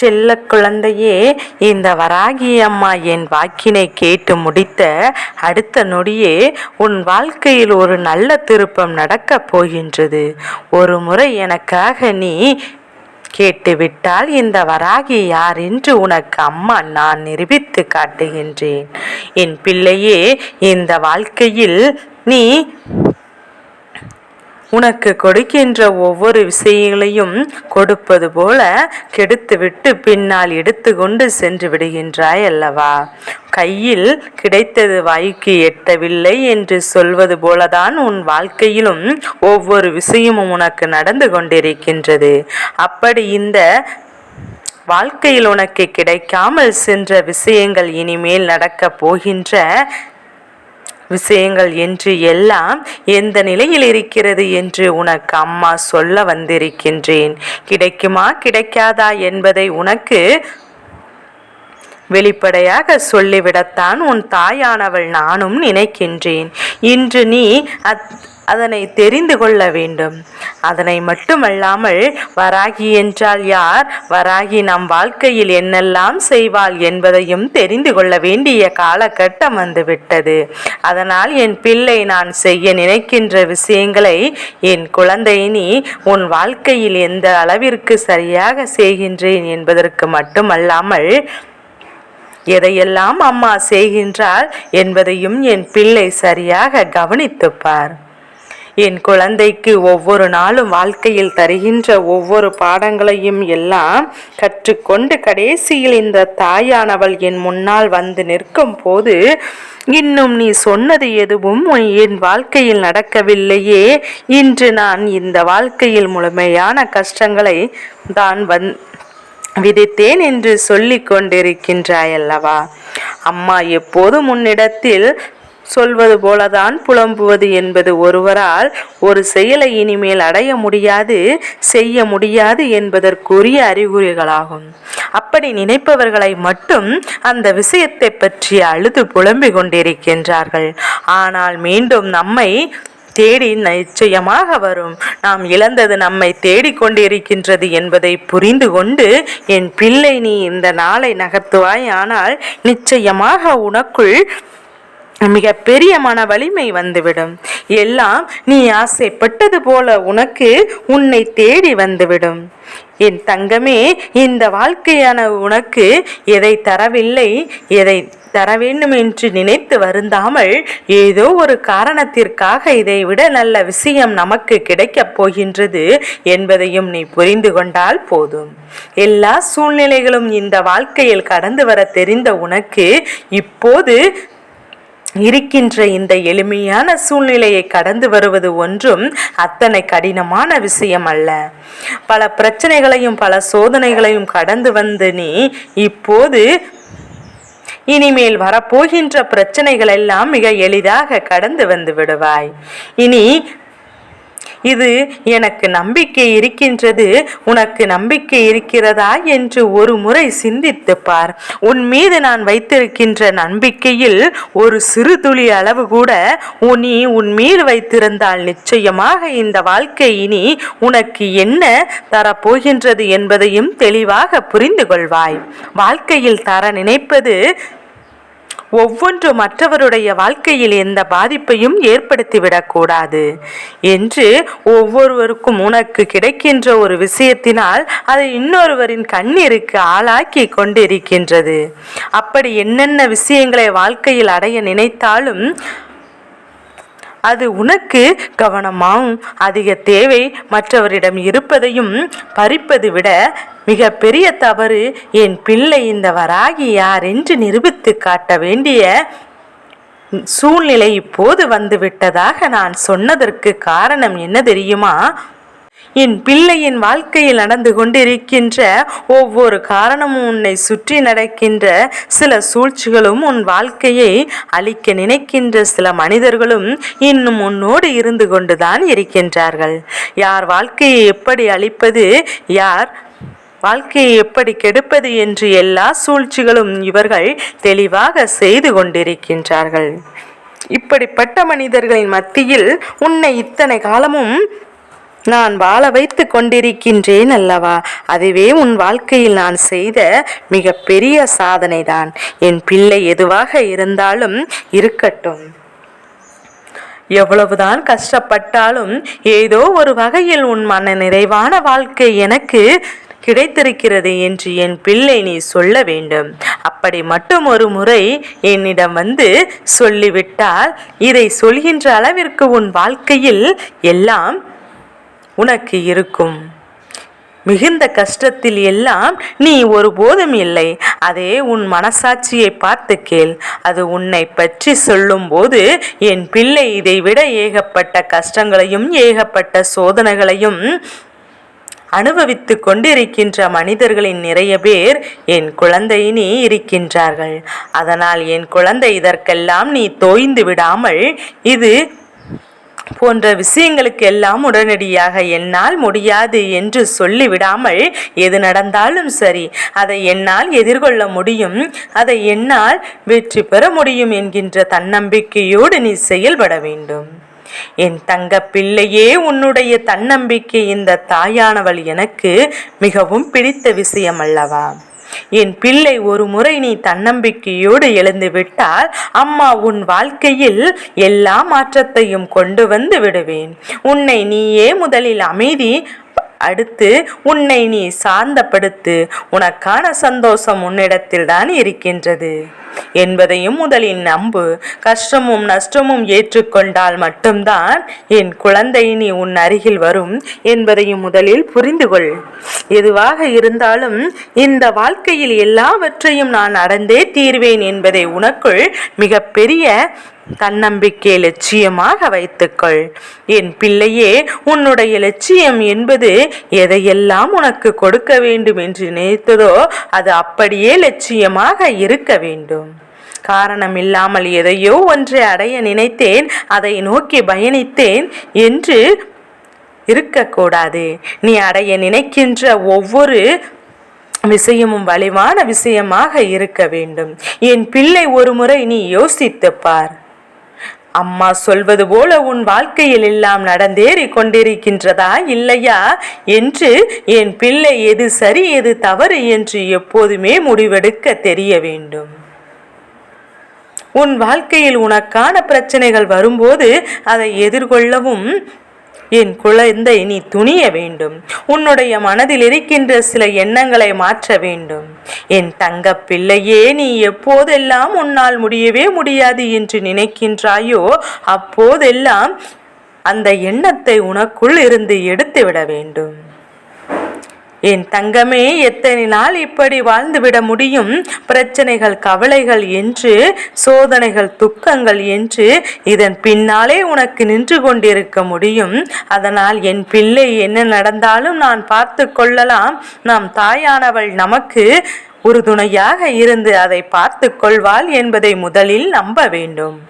செல்ல குழந்தையே இந்த வராகி அம்மா என் வாக்கினை கேட்டு முடித்த அடுத்த நொடியே உன் வாழ்க்கையில் ஒரு நல்ல திருப்பம் நடக்கப் போகின்றது. ஒரு முறை எனக்காக நீ கேட்டுவிட்டால் இந்த வராகி யார் என்று உனக்கு அம்மா நான் நிரூபித்து காட்டுகின்றேன். என் பிள்ளையே இந்த வாழ்க்கையில் நீ உனக்கு கொடுக்கின்ற ஒவ்வொரு விஷயங்களையும் கொடுப்பது போல கெடுத்துவிட்டு பின்னால் எடுத்துக்கொண்டு சென்று விடுகின்றாய் அல்லவா? கையில் கிடைத்தது வாய்க்கு எட்டவில்லை என்று சொல்வது போலதான் உன் வாழ்க்கையிலும் ஒவ்வொரு விஷயமும் உனக்கு நடந்து கொண்டிருக்கின்றது. அப்படி இந்த வாழ்க்கையில் உனக்கு கிடைக்காமல் சென்ற விஷயங்கள் இனிமேல் நடக்கப் போகின்ற விஷயங்கள் என்று எல்லாம் எந்த நிலையில் இருக்கிறது என்று உனக்கு அம்மா சொல்ல வந்திருக்கின்றேன். கிடைக்குமா கிடைக்காதா என்பதை உனக்கு வெளிப்படையாக சொல்லிவிடத்தான் உன் தாயானவள் நானும் நினைக்கின்றேன். இன்று நீ அத் அதனை தெரிந்து கொள்ள வேண்டும். அதனை மட்டுமல்லாமல் வராகி என்றால் யார்? வராகி நம் வாழ்க்கையில் என்னெல்லாம் செய்வாள் என்பதையும் தெரிந்து கொள்ள வேண்டிய காலகட்டம் வந்துவிட்டது. அதனால் என் பிள்ளை நான் செய்ய நினைக்கின்ற விஷயங்களை என் குழந்தை நீ உன் வாழ்க்கையில் எந்த அளவிற்கு சரியாக செய்கின்றேன் என்பதற்கு மட்டுமல்லாமல் எதையெல்லாம் அம்மா செய்கின்றாள் என்பதையும் என் பிள்ளை சரியாக கவனித்துப்பார். என் குழந்தைக்கு ஒவ்வொரு நாளும் வாழ்க்கையில் தருகின்ற ஒவ்வொரு பாடங்களையும் எல்லாம் கற்றுக்கொண்டு கடைசியில் இந்த தாயானவள் என் முன்னால் வந்து நிற்கும் போது இன்னும் நீ சொன்னது எதுவும் என் வாழ்க்கையில் நடக்கவில்லையே. இன்று நான் இந்த வாழ்க்கையில் முழுமையான கஷ்டங்களை தான் வந் விதித்தேன் என்று சொல்லி கொண்டிருக்கின்றாயல்லவா? அம்மா எப்போதும் உன்னிடத்தில் சொல்வது போலதான் புலம்புவது என்பது ஒருவரால் ஒரு செயலை இனிமேல் அடைய முடியாது செய்ய முடியாது என்பதற்குரிய அறிகுறிகளாகும். அப்படி நினைப்பவர்களை மட்டும் அந்த விஷயத்தை பற்றி அழுது புலம்பிக் கொண்டிருக்கின்றார்கள். ஆனால் மீண்டும் நம்மை தேடி நிச்சயமாக வரும். நாம் இழந்தது நம்மை தேடிக்கொண்டிருக்கின்றது என்பதை புரிந்து கொண்டு என் பிள்ளை நீ இந்த நாளை நகர்த்துவாய். ஆனால் நிச்சயமாக உனக்குள் மிக பெரிய மன வலிமை வந்துவிடும். எல்லாம் நீ ஆசைப்பட்டது போல உனக்கு உன்னை தேடி வந்துவிடும். என் தங்கமே இந்த வாழ்க்கையான உனக்கு எதை தரவில்லை எதை தர வேண்டும் என்று நினைத்து வருந்தாமல் ஏதோ ஒரு காரணத்திற்காக இதை விட நல்ல விஷயம் நமக்கு கிடைக்கப் போகின்றது என்பதையும் நீ புரிந்து கொண்டால் போதும். எல்லா சூழ்நிலைகளும் இந்த வாழ்க்கையில் கடந்து வர தெரிந்த உனக்கு இப்போது இருக்கின்ற இந்த எளிமையான சூழ்நிலையை கடந்து வருவது ஒன்றும் அத்தனை கடினமான விஷயம் அல்ல. பல பிரச்சனைகளையும் பல சோதனைகளையும் கடந்து வந்து நீ இப்போது இனிமேல் வரப்போகின்ற பிரச்சனைகள் எல்லாம் மிக எளிதாக கடந்து வந்து விடுவாய். இனி இது எனக்கு நம்பிக்கை இருக்கின்றது. உனக்கு நம்பிக்கை இருக்கிறதா என்று ஒரு முறை சிந்தித்து பார். உன் மீது நான் வைத்திருக்கின்ற நம்பிக்கையில் ஒரு சிறு துளி அளவு கூட நீ உன் மீது வைத்திருந்தால் நிச்சயமாக இந்த வாழ்க்கை இனி உனக்கு என்ன தரப்போகின்றது என்பதையும் தெளிவாக புரிந்து கொள்வாய். வாழ்க்கையில் தர நினைப்பது ஒவ்வொன்று மற்றவருடைய வாழ்க்கையில் எந்த பாதிப்பையும் ஏற்படுத்திவிடக்கூடாது. என்று ஒவ்வொருவருக்கும் உனக்கு கிடைக்கின்ற ஒரு விஷயத்தினால் அதை இன்னொருவரின் கண்ணீருக்கு ஆளாக்கி கொண்டிருக்கின்றது. அப்படி என்னென்ன விஷயங்களை வாழ்க்கையில் அடைய நினைத்தாலும் அது உனக்கு கவனமாகவும் அதிக தேவை மற்றவரிடம் இருப்பதையும் பறிப்பது விட மிக பெரிய தவறு என் பிள்ளை இந்த வராகி யார் என்று நிரூபித்து காட்ட வேண்டிய சூழ்நிலை இப்போது வந்துவிட்டதாக நான் சொன்னதற்கு காரணம் என்ன தெரியுமா? என் பிள்ளையின் வாழ்க்கையில் நடந்து கொண்டிருக்கின்ற ஒவ்வொரு காரணமும் உன்னை சுற்றி நடக்கின்ற சில சூழ்ச்சிகளும் உன் வாழ்க்கையை அழிக்க நினைக்கின்ற சில மனிதர்களும் இன்னும் உன்னோடு இருந்து கொண்டுதான் இருக்கின்றார்கள். யார் வாழ்க்கையை எப்படி அழிப்பது? யார் வாழ்க்கையை எப்படி கெடுப்பது என்று எல்லா சூழ்ச்சிகளும் இவர்கள் தெளிவாக செய்து கொண்டிருக்கின்றார்கள். இப்படிப்பட்ட மனிதர்களின் மத்தியில் உன்னை இத்தனை காலமும் நான் வாழ வைத்து கொண்டிருக்கின்றேன் அல்லவா? அதுவே உன் வாழ்க்கையில் நான் செய்த மிக பெரிய சாதனைதான். என் பிள்ளை எதுவாக இருந்தாலும் இருக்கட்டும். எவ்வளவுதான் கஷ்டப்பட்டாலும் ஏதோ ஒரு வகையில் உன் மன நிறைவான வாழ்க்கை எனக்கு கிடைத்திருக்கிறது என்று என் பிள்ளை நீ சொல்ல வேண்டும். அப்படி மட்டும் ஒரு முறை என்னிடம் வந்து சொல்லிவிட்டால் இதை சொல்கின்ற அளவிற்கு உன் வாழ்க்கையில் எல்லாம் உனக்கு இருக்கும். மிகுந்த கஷ்டத்தில் எல்லாம் நீ ஒருபோதும் இல்லை. அதே உன் மனசாட்சியை பார்த்து கேள். அது உன்னை பற்றி சொல்லும்போது என் பிள்ளை இதை விட ஏகப்பட்ட கஷ்டங்களையும் ஏகப்பட்ட சோதனைகளையும் அனுபவித்து கொண்டிருக்கின்ற மனிதர்களின் நிறைய பேர் என் குழந்தை நீ இருக்கின்றார்கள். அதனால் என் குழந்தை இதற்கெல்லாம் நீ தோய்ந்து விடாமல் இது போன்ற விஷயங்களுக்கு எல்லாம் உடனடியாக என்னால் முடியாது என்று சொல்லிவிடாமல் எது நடந்தாலும் சரி அதை என்னால் எதிர்கொள்ள முடியும் அதை என்னால் வெற்றி பெற முடியும் என்கின்ற தன்னம்பிக்கையோடு நீ செயல்பட வேண்டும். என் தங்க பிள்ளையே உன்னுடைய தன்னம்பிக்கை இந்த தாயானவள் எனக்கு மிகவும் பிடித்த விஷயம் அல்லவா என் பிள்ளை ஒரு முறை நீ தன்னம்பிக்கையோடு எழுந்து விட்டால் அம்மா உன் வாழ்க்கையில் எல்லா மாற்றத்தையும் கொண்டு வந்து விடுவேன். உன்னை நீயே முதலில் அமைதி அடுத்து உன்னை நீ சாந்தப்படுத்து. உனக்கான சந்தோஷம் உன்னிடத்தில்தான் இருக்கின்றது. என்பதையும் முதலில் நம்பு. கஷ்டமும் நஷ்டமும் ஏற்றுக்கொண்டால் மட்டும்தான் என் குழந்தை நீ உன் அருகில் வரும் என்பதையும் முதலில் புரிந்து கொள். எதுவாக இருந்தாலும் இந்த வாழ்க்கையில் எல்லாவற்றையும் நான் அடைந்தே தீர்வேன் என்பதை உனக்குள் மிகப்பெரிய தன்னம்பிக்கை லட்சியமாக வைத்துக்கொள். என் பிள்ளையே உன்னுடைய லட்சியம் என்பது எதையெல்லாம் உனக்கு கொடுக்க வேண்டும் என்று நினைத்ததோ அது அப்படியே லட்சியமாக இருக்க வேண்டும். காரணம் இல்லாமல் எதையோ ஒன்றை அடைய நினைத்தேன் அதை நோக்கி பயணித்தேன் என்று இருக்கக்கூடாது. நீ அடைய நினைக்கின்ற ஒவ்வொரு விஷயமும் வலிவான விஷயமாக இருக்க வேண்டும். என் பிள்ளை ஒரு முறை நீ யோசித்துப்பார் அம்மா சொல்வது போல உன் வாழ்க்கையில் எல்லாம் நடந்தேறி கொண்டிருக்கின்றதா இல்லையா? என்று என் பிள்ளை எது சரி எது தவறு என்று எப்போதுமே முடிவெடுக்க தெரிய வேண்டும். உன் வாழ்க்கையில் உனக்கான பிரச்சனைகள் வரும்போது அதை எதிர்கொள்ளவும் என் குழந்தை நீ துணிய வேண்டும். உன்னுடைய மனதில் இருக்கின்ற சில எண்ணங்களை மாற்ற வேண்டும். என் தங்க பிள்ளையே நீ எப்போதெல்லாம் உன்னால் முடியவே முடியாது என்று நினைக்கின்றாயோ அப்போதெல்லாம் அந்த எண்ணத்தை உனக்குள் இருந்து எடுத்துவிட வேண்டும். என் தங்கமே எத்தனை நாள் இப்படி வாழ்ந்துவிட முடியும்? பிரச்சனைகள் கவலைகள் என்று சோதனைகள் துக்கங்கள் என்று இதன் பின்னாலே உனக்கு நின்று கொண்டிருக்க முடியும். அதனால் என் பிள்ளை என்ன நடந்தாலும் நான் பார்த்து கொள்ளலாம். நாம் தாயானவள் நமக்கு உறுதுணையாக இருந்து அதை பார்த்து கொள்வாள் என்பதை முதலில் நம்ப வேண்டும்.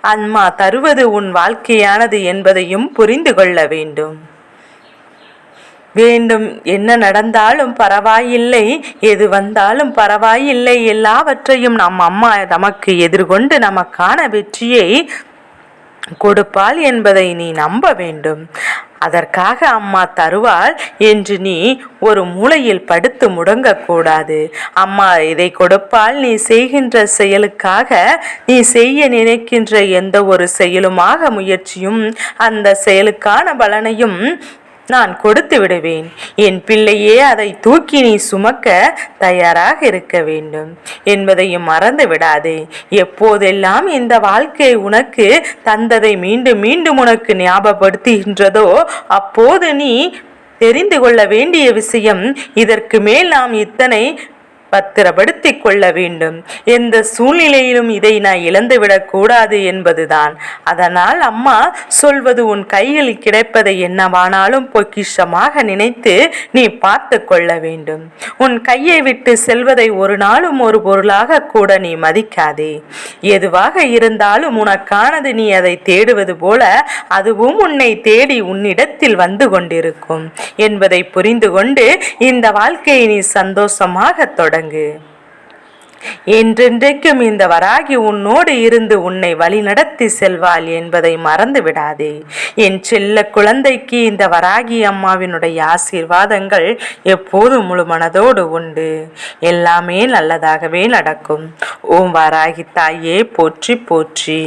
அம்மா தருவது உன் வாழ்க்கையானது என்பதையும் புரிந்து கொள்ள வேண்டும். வேண்டும். என்ன நடந்தாலும் பரவாயில்லை. எது வந்தாலும் பரவாயில்லை. எல்லாவற்றையும் நம் அம்மா நமக்கு எதிர்கொண்டு நமக்கான வெற்றியை கொடுப்பாள் என்பதை நீ நம்ப வேண்டும். அதற்காக அம்மா தருவாள் என்று நீ ஒரு மூலையில் படுத்து முடங்கக்கூடாது. அம்மா இதை கொடுப்பால் நீ செய்கின்ற செயலுக்காக நீ செய்ய நினைக்கின்ற எந்த ஒரு செயலுமாக முயற்சியும் அந்த செயலுக்கான பலனையும் நான் கொடுத்து விடுவேன். என் பிள்ளையே அதை தூக்கி நீ சுமக்க தயாராக இருக்க வேண்டும். என்பதையும் மறந்து விடாதே. எப்போதெல்லாம் இந்த வாழ்க்கை உனக்கு தந்ததை மீண்டும் மீண்டும் உனக்கு ஞாபகப்படுத்துகின்றதோ அப்போது நீ தெரிந்து கொள்ள வேண்டிய விஷயம் இதற்கு மேல் நாம் இத்தனை பத்திரப்படுத்திக் கொள்ள வேண்டும். எந்த சூழ்நிலையிலும் இதை நான் இழந்துவிடக் கூடாது என்பதுதான். அதனால் அம்மா சொல்வது உன் கையில் கிடைப்பதை என்னவானாலும் பொக்கிஷமாக நினைத்து நீ பார்த்து கொள்ள வேண்டும். உன் கையை விட்டு செல்வதை ஒரு நாளும் ஒரு பொருளாக கூட நீ மதிக்காதே. எதுவாக இருந்தாலும் உனக்கானது நீ அதை தேடுவது போல அதுவும் உன்னை தேடி உன்னிடத்தில் வந்து கொண்டிருக்கும். என்பதை புரிந்து கொண்டு இந்த வாழ்க்கையை நீ சந்தோஷமாக தொட தொடங்கு என்றென்றைக்கும் இந்த வராகி உன்னோடு இருந்து உன்னை வழிநடத்தி செல்வாள் என்பதை மறந்து விடாதே. என் செல்ல குழந்தைக்கு இந்த வராகி அம்மாவினுடைய ஆசீர்வாதங்கள் எப்போதும் முழு மனதோடு உண்டு. எல்லாமே நல்லதாகவே நடக்கும். ஓம் வராகி தாயே போற்றி போற்றி.